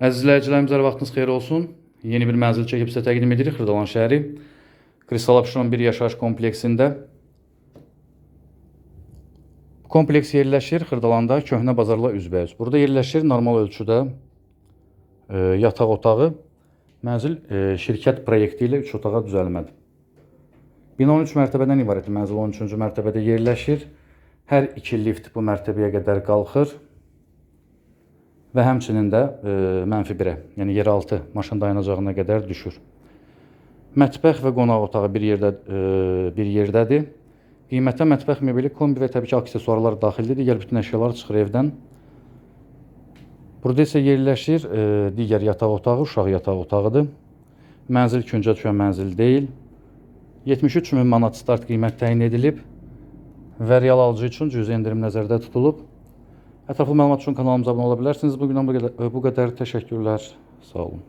Əziz izləyicilərimiz, hər vaxtınız xeyir olsun. Yeni bir mənzil çəkib sizə təqdim edirik Xırdalan şəhəri. Kristal Abşeron 1 yaşayış kompleksində. Kompleks yerləşir Xırdalanda köhnə bazarla üzbəüz. Burada yerləşir normal ölçüdə e, yataq otağı. Mənzil e, şirkət proyekti ilə 3 otağa düzəlmədir. Bina 13 mərtəbədən ibarət mənzil 13-cü mərtəbədə yerləşir. Hər iki lift bu mərtəbəyə qədər qalxır və həmçinin də e, mənfi 1-ə, yəni yeraltı maşın dayanacağına qədər düşür. Mətbəx və qonaq otağı bir yerdə e, bir yerdədir. Qiymətə mətbəx mebeli, kombi və təbii ki, aksesuarlar daxildir. Digər bütün əşyalar çıxır evdən. Burada isə yerləşir e, digər yataq otağı, uşaq yataq otağıdır. Mənzil küncə düşən mənzil deyil. 73 min manat start qiymət təyin edilib və real alıcı üçün cüzi endirim nəzərdə tutulub. Ətraflı məlumat üçün kanalımıza abunə ola bilərsiniz. Bu qədər, bu. Sağ olun.